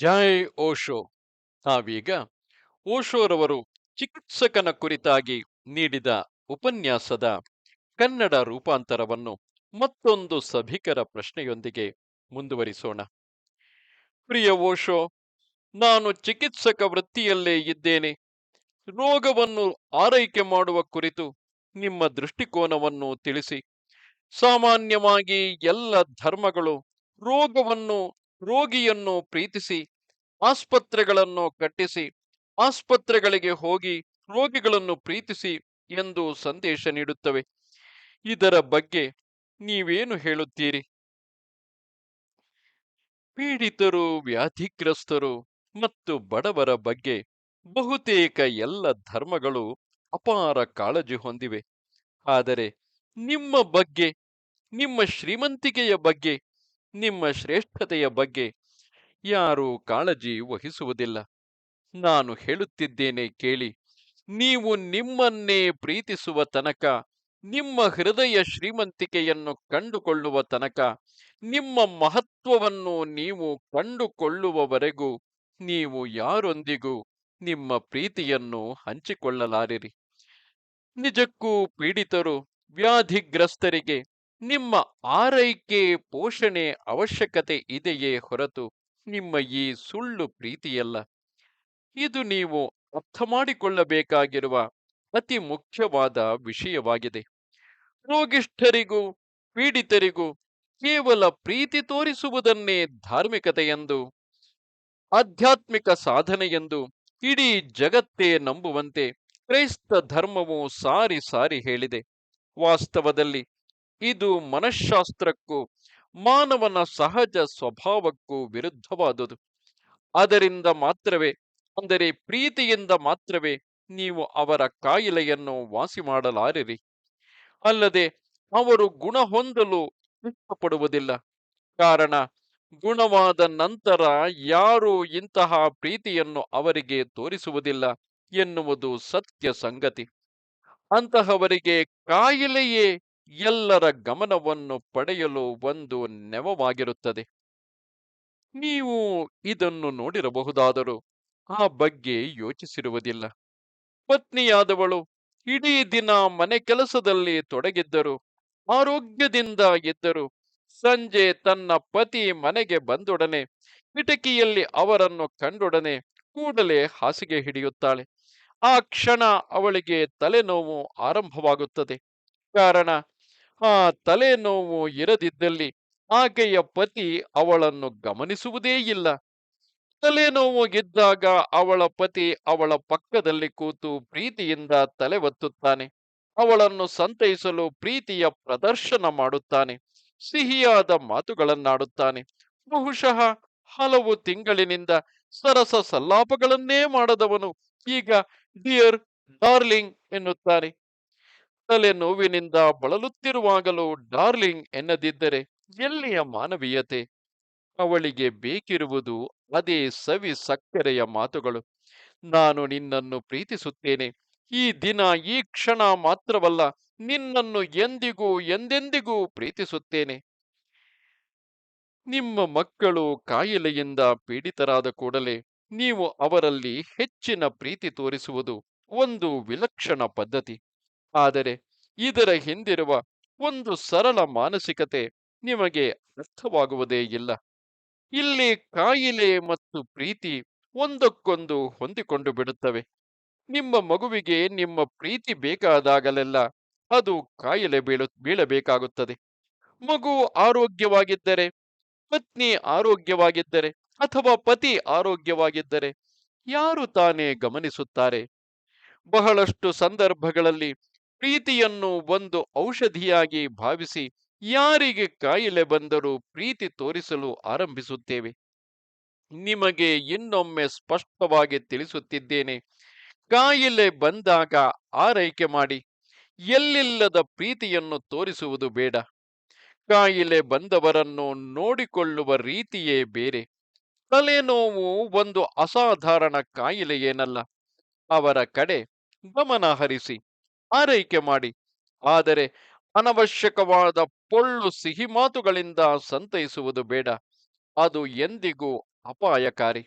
ಜೈ ಓಶೋ. ನಾವೀಗ ಓಶೋರವರು ಚಿಕಿತ್ಸಕನ ಕುರಿತಾಗಿ ನೀಡಿದ ಉಪನ್ಯಾಸದ ಕನ್ನಡ ರೂಪಾಂತರವನ್ನು ಮತ್ತೊಂದು ಸಭಿಕರ ಪ್ರಶ್ನೆಯೊಂದಿಗೆ ಮುಂದುವರಿಸೋಣ. ಪ್ರಿಯ ಓಶೋ, ನಾನು ಚಿಕಿತ್ಸಕ ವೃತ್ತಿಯಲ್ಲೇ ಇದ್ದೇನೆ. ರೋಗವನ್ನು ಆರೈಕೆ ಮಾಡುವ ಕುರಿತು ನಿಮ್ಮ ದೃಷ್ಟಿಕೋನವನ್ನು ತಿಳಿಸಿ. ಸಾಮಾನ್ಯವಾಗಿ ಎಲ್ಲ ಧರ್ಮಗಳು ರೋಗವನ್ನು ರೋಗಿಯನ್ನು ಪ್ರೀತಿಸಿ, ಆಸ್ಪತ್ರೆಗಳನ್ನು ಕಟ್ಟಿಸಿ, ಆಸ್ಪತ್ರೆಗಳಿಗೆ ಹೋಗಿ ರೋಗಿಗಳನ್ನು ಪ್ರೀತಿಸಿ ಎಂದು ಸಂದೇಶ ನೀಡುತ್ತವೆ. ಇದರ ಬಗ್ಗೆ ನೀವೇನು ಹೇಳುತ್ತೀರಿ? ಪೀಡಿತರು, ವ್ಯಾಧಿಗ್ರಸ್ತರು ಮತ್ತು ಬಡವರ ಬಗ್ಗೆ ಬಹುತೇಕ ಎಲ್ಲ ಧರ್ಮಗಳು ಅಪಾರ ಕಾಳಜಿ ಹೊಂದಿವೆ. ಆದರೆ ನಿಮ್ಮ ಬಗ್ಗೆ, ನಿಮ್ಮ ಶ್ರೀಮಂತಿಕೆಯ ಬಗ್ಗೆ ನಿಮ್ಮ ಶ್ರೇಷ್ಠತೆಯ ಬಗ್ಗೆ ಯಾರೂ ಕಾಳಜಿ ವಹಿಸುವುದಿಲ್ಲ. ನಾನು ಹೇಳುತ್ತಿದ್ದೇನೆ ಕೇಳಿ, ನೀವು ನಿಮ್ಮನ್ನೇ ಪ್ರೀತಿಸುವ ತನಕ, ನಿಮ್ಮ ಹೃದಯ ಶ್ರೀಮಂತಿಕೆಯನ್ನು ಕಂಡುಕೊಳ್ಳುವ ತನಕ, ನಿಮ್ಮ ಮಹತ್ವವನ್ನು ನೀವು ಕಂಡುಕೊಳ್ಳುವವರೆಗೂ ನೀವು ಯಾರೊಂದಿಗೂ ನಿಮ್ಮ ಪ್ರೀತಿಯನ್ನು ಹಂಚಿಕೊಳ್ಳಲಾರಿರಿ. ನಿಜಕ್ಕೂ ಪೀಡಿತರು, ವ್ಯಾಧಿಗ್ರಸ್ತರಿಗೆ ನಿಮ್ಮ ಆರೈಕೆ ಪೋಷಣೆ ಅವಶ್ಯಕತೆ ಇದೆಯೇ ಹೊರತು ನಿಮ್ಮ ಈ ಸುಳ್ಳು ಪ್ರೀತಿಯಲ್ಲ. ಇದು ನೀವು ಅರ್ಥ ಮಾಡಿಕೊಳ್ಳಬೇಕಾಗಿರುವ ಅತಿ ಮುಖ್ಯವಾದ ವಿಷಯವಾಗಿದೆ. ರೋಗಿಷ್ಠರಿಗೂ, ಪೀಡಿತರಿಗೂ ಕೇವಲ ಪ್ರೀತಿ ತೋರಿಸುವುದನ್ನೇ ಧಾರ್ಮಿಕತೆಯೆಂದು, ಆಧ್ಯಾತ್ಮಿಕ ಸಾಧನೆಯೆಂದು ಇಡೀ ಜಗತ್ತೇ ನಂಬುವಂತೆ ಕ್ರೈಸ್ತ ಧರ್ಮವು ಸಾರಿ ಸಾರಿ ಹೇಳಿದೆ. ವಾಸ್ತವದಲ್ಲಿ ಇದು ಮನಃಶಾಸ್ತ್ರಕ್ಕೂ ಮಾನವನ ಸಹಜ ಸ್ವಭಾವಕ್ಕೂ ವಿರುದ್ಧವಾದುದು. ಅದರಿಂದ ಮಾತ್ರವೇ, ಅಂದರೆ ಪ್ರೀತಿಯಿಂದ ಮಾತ್ರವೇ ನೀವು ಅವರ ಕಾಯಿಲೆಯನ್ನು ವಾಸಿ ಮಾಡಲಾರಿರಿ ಅಲ್ಲದೆ ಅವರು ಗುಣ ಹೊಂದಲು ಇಷ್ಟಪಡುವುದಿಲ್ಲ. ಕಾರಣ, ಗುಣವಾದ ನಂತರ ಯಾರೂ ಇಂತಹ ಪ್ರೀತಿಯನ್ನು ಅವರಿಗೆ ತೋರಿಸುವುದಿಲ್ಲ ಎನ್ನುವುದು ಸತ್ಯ ಸಂಗತಿ. ಅಂತಹವರಿಗೆ ಕಾಯಿಲೆಯೇ ಎಲ್ಲರ ಗಮನವನ್ನು ಪಡೆಯಲು ಒಂದು ನೆವವಾಗಿರುತ್ತದೆ ನೀವು ಇದನ್ನು ನೋಡಿರಬಹುದಾದರೂ ಆ ಬಗ್ಗೆ ಯೋಚಿಸಿರುವುದಿಲ್ಲ. ಪತ್ನಿಯಾದವಳು ಇಡೀ ದಿನ ಮನೆ ಕೆಲಸದಲ್ಲಿ ತೊಡಗಿದ್ದರು. ಆರೋಗ್ಯದಿಂದ ಇದ್ದರು. ಸಂಜೆ ತನ್ನ ಪತಿ ಮನೆಗೆ ಬಂದೊಡನೆ ಕಿಟಕಿಯಲ್ಲಿ ಅವರನ್ನು ಕಂಡೊಡನೆ ಕೂಡಲೇ ಹಾಸಿಗೆ ಹಿಡಿಯುತ್ತಾಳೆ. ಆ ಕ್ಷಣ ಅವಳಿಗೆ ತಲೆನೋವು ಆರಂಭವಾಗುತ್ತದೆ. ಕಾರಣ ಆ ತಲೆನೋವು ಇರದಿದ್ದಲ್ಲಿ ಆಕೆಯ ಪತಿ ಅವಳನ್ನು ಗಮನಿಸುವುದೇ ಇಲ್ಲ. ತಲೆನೋವು ಗೆದ್ದಾಗ ಅವಳ ಪತಿ ಅವಳ ಪಕ್ಕದಲ್ಲಿ ಕೂತು ಪ್ರೀತಿಯಿಂದ ತಲೆ ಒತ್ತುತ್ತಾನೆ ಅವಳನ್ನು ಸಂತೈಸಲು ಪ್ರೀತಿಯ ಪ್ರದರ್ಶನ ಮಾಡುತ್ತಾನೆ. ಸಿಹಿಯಾದ ಮಾತುಗಳನ್ನಾಡುತ್ತಾನೆ. ಬಹುಶಃ ಹಲವು ತಿಂಗಳಿನಿಂದ ಸರಸ ಸಲ್ಲಾಪಗಳನ್ನೇ ಮಾಡದವನು. ಈಗ ಡಿಯರ್ ಡಾರ್ಲಿಂಗ್ ಎನ್ನುತ್ತಾನೆ. ತಲೆ ನೋವಿನಿಂದ ಬಳಲುತ್ತಿರುವಾಗಲೂ ಡಾರ್ಲಿಂಗ್ ಎನ್ನದಿದ್ದರೆ ಎಲ್ಲಿಯ ಮಾನವೀಯತೆ? ಅವಳಿಗೆ ಬೇಕಿರುವುದು ಅದೇ ಸವಿ ಸಕ್ಕರೆಯ ಮಾತುಗಳು. ನಾನು ನಿನ್ನನ್ನು ಪ್ರೀತಿಸುತ್ತೇನೆ. ಈ ದಿನ ಈ ಕ್ಷಣ ಮಾತ್ರವಲ್ಲ, ನಿನ್ನನ್ನು ಎಂದಿಗೂ ಎಂದೆಂದಿಗೂ ಪ್ರೀತಿಸುತ್ತೇನೆ. ನಿಮ್ಮ ಮಕ್ಕಳು ಕಾಯಿಲೆಯಿಂದ ಪೀಡಿತರಾದ ಕೂಡಲೇ ನೀವು ಅವರಲ್ಲಿ ಹೆಚ್ಚಿನ ಪ್ರೀತಿ ತೋರಿಸುವುದು ಒಂದು ವಿಲಕ್ಷಣ ಪದ್ಧತಿ. ಆದರೆ ಇದರ ಹಿಂದಿರುವ ಒಂದು ಸರಳ ಮಾನಸಿಕತೆ ನಿಮಗೆ ಅರ್ಥವಾಗುವುದೇ ಇಲ್ಲ. ಇಲ್ಲಿ ಕಾಯಿಲೆ ಮತ್ತು ಪ್ರೀತಿ ಒಂದಕ್ಕೊಂದು ಹೊಂದಿಕೊಂಡು ಬಿಡುತ್ತವೆ. ನಿಮ್ಮ ಮಗುವಿಗೆ ನಿಮ್ಮ ಪ್ರೀತಿ ಬೇಕಾದಾಗಲೆಲ್ಲ ಅದು ಕಾಯಿಲೆ ಬೀಳು, ಬೀಳಬೇಕಾಗುತ್ತದೆ. ಮಗು ಆರೋಗ್ಯವಾಗಿದ್ದರೆ, ಪತ್ನಿ ಆರೋಗ್ಯವಾಗಿದ್ದರೆ ಅಥವಾ ಪತಿ ಆರೋಗ್ಯವಾಗಿದ್ದರೆ ಯಾರು ತಾನೇ ಗಮನಿಸುತ್ತಾರೆ? ಬಹಳಷ್ಟು ಸಂದರ್ಭಗಳಲ್ಲಿ ಪ್ರೀತಿಯನ್ನು ಒಂದು ಔಷಧಿಯಾಗಿ ಭಾವಿಸಿ ಯಾರಿಗೆ ಕಾಯಿಲೆ ಬಂದರೂ ಪ್ರೀತಿ ತೋರಿಸಲು ಆರಂಭಿಸುತ್ತೇವೆ. ನಿಮಗೆ ಇನ್ನೊಮ್ಮೆ ಸ್ಪಷ್ಟವಾಗಿ ತಿಳಿಸುತ್ತಿದ್ದೇನೆ. ಕಾಯಿಲೆ ಬಂದಾಗ ಆರೈಕೆ ಮಾಡಿ. ಎಲ್ಲಿಲ್ಲದ ಪ್ರೀತಿಯನ್ನು ತೋರಿಸುವುದು ಬೇಡ. ಕಾಯಿಲೆ ಬಂದವರನ್ನು ನೋಡಿಕೊಳ್ಳುವ ರೀತಿಯೇ ಬೇರೆ. ತಲೆನೋವು ಒಂದು ಅಸಾಧಾರಣ ಕಾಯಿಲೆಯೇನಲ್ಲ ಅವರ ಕಡೆ ಗಮನ ಹರಿಸಿ. ಆರೈಕೆ ಮಾಡಿ. ಆದರೆ ಅನವಶ್ಯಕವಾದ ಪೊಳ್ಳು ಸಿಹಿ ಮಾತುಗಳಿಂದ ಸಂತೈಸುವುದು ಬೇಡ. ಅದು ಎಂದಿಗೂ ಅಪಾಯಕಾರಿ.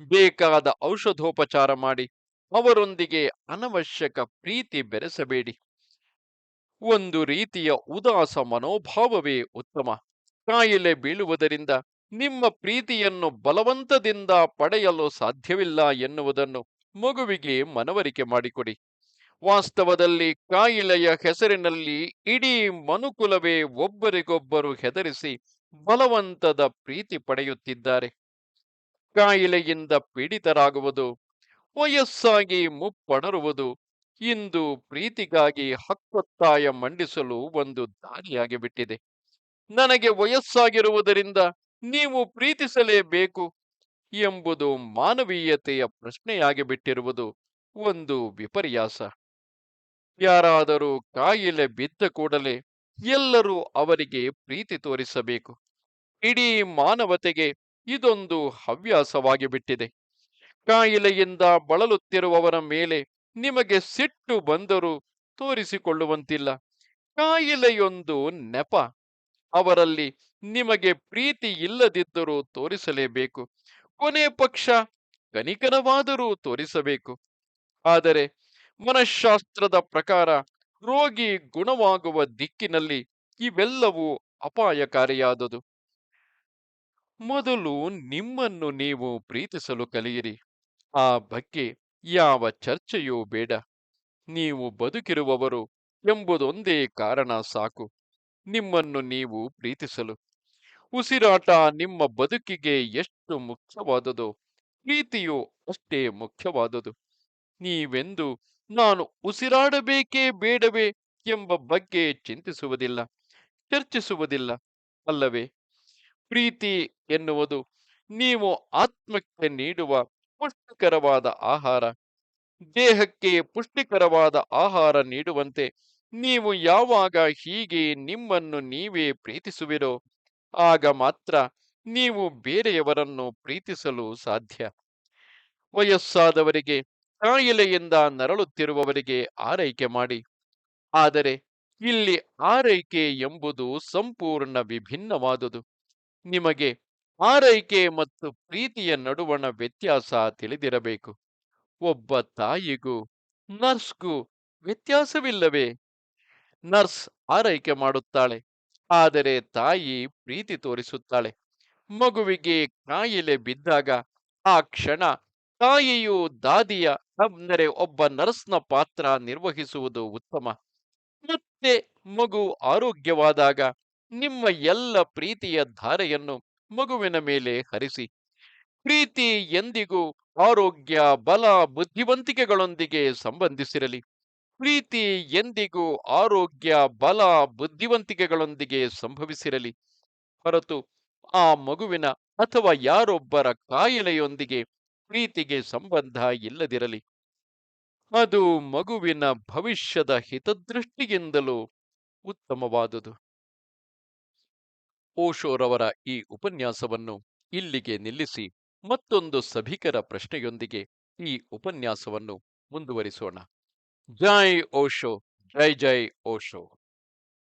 ಬೇಕಾದ ಔಷಧೋಪಚಾರ ಮಾಡಿ. ಅವರೊಂದಿಗೆ ಅನವಶ್ಯಕ ಪ್ರೀತಿ ಬೆರೆಸಬೇಡಿ. ಒಂದು ರೀತಿಯ ಉದಾಸ ಮನೋಭಾವವೇ ಉತ್ತಮ. ಕಾಯಿಲೆ ಬೀಳುವುದರಿಂದ ನಿಮ್ಮ ಪ್ರೀತಿಯನ್ನು ಬಲವಂತದಿಂದ ಪಡೆಯಲು ಸಾಧ್ಯವಿಲ್ಲ ಎನ್ನುವುದನ್ನು ಮಗುವಿಗೆ ಮನವರಿಕೆ ಮಾಡಿಕೊಡಿ. ವಾಸ್ತವದಲ್ಲಿ ಕಾಯಿಲೆಯ ಹೆಸರಿನಲ್ಲಿ ಇಡೀ ಮನುಕುಲವೇ ಒಬ್ಬರಿಗೊಬ್ಬರು ಹೆದರಿಸಿ ಬಲವಂತದ ಪ್ರೀತಿ ಪಡೆಯುತ್ತಿದ್ದಾರೆ. ಕಾಯಿಲೆಯಿಂದ ಪೀಡಿತರಾಗುವುದು, ವಯಸ್ಸಾಗಿ ಮುಪ್ಪಣರುವುದು, ಇಂದು ಪ್ರೀತಿಗಾಗಿ ಹಕ್ಕೊತ್ತಾಯ ಮಂಡಿಸಲು ಒಂದು ದಾರಿಯಾಗಿ ಬಿಟ್ಟಿದೆ ನನಗೆ ವಯಸ್ಸಾಗಿರುವುದರಿಂದ ನೀವು ಪ್ರೀತಿಸಲೇಬೇಕು ಎಂಬುದು ಮಾನವೀಯತೆಯ ಪ್ರಶ್ನೆಯಾಗಿ ಬಿಟ್ಟಿರುವುದು ಒಂದು ವಿಪರ್ಯಾಸ. ಯಾರಾದರೂ ಕಾಯಿಲೆ ಬಿದ್ದ ಕೂಡಲೇ ಎಲ್ಲರೂ ಅವರಿಗೆ ಪ್ರೀತಿ ತೋರಿಸಬೇಕು. ಇಡೀ ಮಾನವತೆಗೆ ಇದೊಂದು ಹವ್ಯಾಸವಾಗಿ ಬಿಟ್ಟಿದೆ. ಕಾಯಿಲೆಯಿಂದ ಬಳಲುತ್ತಿರುವವರ ಮೇಲೆ ನಿಮಗೆ ಸಿಟ್ಟು ಬಂದರೂ ತೋರಿಸಿಕೊಳ್ಳುವಂತಿಲ್ಲ. ಕಾಯಿಲೆಯೊಂದು ನೆಪ. ಅವರಲ್ಲಿ ನಿಮಗೆ ಪ್ರೀತಿ ಇಲ್ಲದಿದ್ದರೂ ತೋರಿಸಲೇಬೇಕು. ಕೊನೆ ಪಕ್ಷ ಕನಿಕನವಾದರೂ ತೋರಿಸಬೇಕು. ಆದರೆ ಮನಃಶಾಸ್ತ್ರದ ಪ್ರಕಾರ ರೋಗಿ ಗುಣವಾಗುವ ದಿಕ್ಕಿನಲ್ಲಿ ಇವೆಲ್ಲವೂ ಅಪಾಯಕಾರಿಯಾದುದು. ಮೊದಲು ನಿಮ್ಮನ್ನು ನೀವು ಪ್ರೀತಿಸಲು ಕಲಿಯಿರಿ. ಆ ಬಗ್ಗೆ ಯಾವ ಚರ್ಚೆಯೂ ಬೇಡ. ನೀವು ಬದುಕಿರುವವರು ಎಂಬುದೊಂದೇ ಕಾರಣ ಸಾಕು. ನಿಮ್ಮನ್ನು ನೀವು ಪ್ರೀತಿಸಲು. ಉಸಿರಾಟ ನಿಮ್ಮ ಬದುಕಿಗೆ ಎಷ್ಟು ಮುಖ್ಯವಾದುದೋ, ಪ್ರೀತಿಯು ಅಷ್ಟೇ ಮುಖ್ಯವಾದುದು. ನೀವೆಂದು ನಾನು ಉಸಿರಾಡಬೇಕೇ ಬೇಡವೇ ಎಂಬ ಬಗ್ಗೆ ಚಿಂತಿಸುವುದಿಲ್ಲ, ಚರ್ಚಿಸುವುದಿಲ್ಲ ಅಲ್ಲವೇ? ಪ್ರೀತಿ ಎನ್ನುವುದು ನೀವು ಆತ್ಮಕ್ಕೆ ನೀಡುವ ಪುಷ್ಟಿಕರವಾದ ಆಹಾರ. ದೇಹಕ್ಕೆ ಪುಷ್ಟಿಕರವಾದ ಆಹಾರ ನೀಡುವಂತೆ ನೀವು ಯಾವಾಗ ಹೀಗೆ ನಿಮ್ಮನ್ನು ನೀವೇ ಪ್ರೀತಿಸುವಿರೋ, ಆಗ ಮಾತ್ರ ನೀವು ಬೇರೆಯವರನ್ನು ಪ್ರೀತಿಸಲು ಸಾಧ್ಯ. ವಯಸ್ಸಾದವರಿಗೆ ಕಾಯಿಲೆಯಿಂದ ನರಳುತ್ತಿರುವವರಿಗೆ ಆರೈಕೆ ಮಾಡಿ. ಆದರೆ ಇಲ್ಲಿ ಆರೈಕೆ ಎಂಬುದು ಸಂಪೂರ್ಣ ವಿಭಿನ್ನವಾದುದು. ನಿಮಗೆ ಆರೈಕೆ ಮತ್ತು ಪ್ರೀತಿಯ ನಡುವಣ ವ್ಯತ್ಯಾಸ ತಿಳಿದಿರಬೇಕು. ಒಬ್ಬ ತಾಯಿಗೂ ನರ್ಸ್ಗೂ ವ್ಯತ್ಯಾಸವಿಲ್ಲವೇ? ನರ್ಸ್ ಆರೈಕೆ ಮಾಡುತ್ತಾಳೆ, ಆದರೆ ತಾಯಿ ಪ್ರೀತಿ ತೋರಿಸುತ್ತಾಳೆ. ಮಗುವಿಗೆ ಕಾಯಿಲೆ ಬಿದ್ದಾಗ ಆ ಕ್ಷಣ ತಾಯಿಯು ದಾದಿಯ ಅಂದರೆ ಒಬ್ಬ ನರ್ಸ್ನ ಪಾತ್ರ ನಿರ್ವಹಿಸುವುದು ಉತ್ತಮ. ಮತ್ತೆ ಮಗು ಆರೋಗ್ಯವಾದಾಗ ನಿಮ್ಮ ಎಲ್ಲ ಪ್ರೀತಿಯ ಧಾರೆಯನ್ನು ಮಗುವಿನ ಮೇಲೆ ಹರಿಸಿ. ಪ್ರೀತಿ ಎಂದಿಗೂ ಆರೋಗ್ಯ, ಬಲ, ಬುದ್ಧಿವಂತಿಕೆಗಳೊಂದಿಗೆ ಸಂಬಂಧಿಸಿರಲಿ. ಪ್ರೀತಿ ಎಂದಿಗೂ ಆರೋಗ್ಯ, ಬಲ, ಬುದ್ಧಿವಂತಿಕೆಗಳೊಂದಿಗೆ ಸಂಭವಿಸಿರಲಿ. ಹೊರತು ಆ ಮಗುವಿನ ಅಥವಾ ಯಾರೊಬ್ಬರ ಕಾಯಿಲೆಯೊಂದಿಗೆ ಪ್ರೀತಿಗೆ ಸಂಬಂಧ ಇಲ್ಲದಿರಲಿ. ಅದು ಮಗುವಿನ ಭವಿಷ್ಯದ ಹಿತದೃಷ್ಟಿಯಿಂದಲೂ ಉತ್ತಮವಾದುದು. ಓಶೋರವರ ಈ ಉಪನ್ಯಾಸವನ್ನು ಇಲ್ಲಿಗೆ ನಿಲ್ಲಿಸಿ ಮತ್ತೊಂದು ಸಭಿಕರ ಪ್ರಶ್ನೆಯೊಂದಿಗೆ ಈ ಉಪನ್ಯಾಸವನ್ನು ಮುಂದುವರಿಸೋಣ. ಜೈ ಓಶೋ, ಜೈ ಜೈ ಓಶೋ.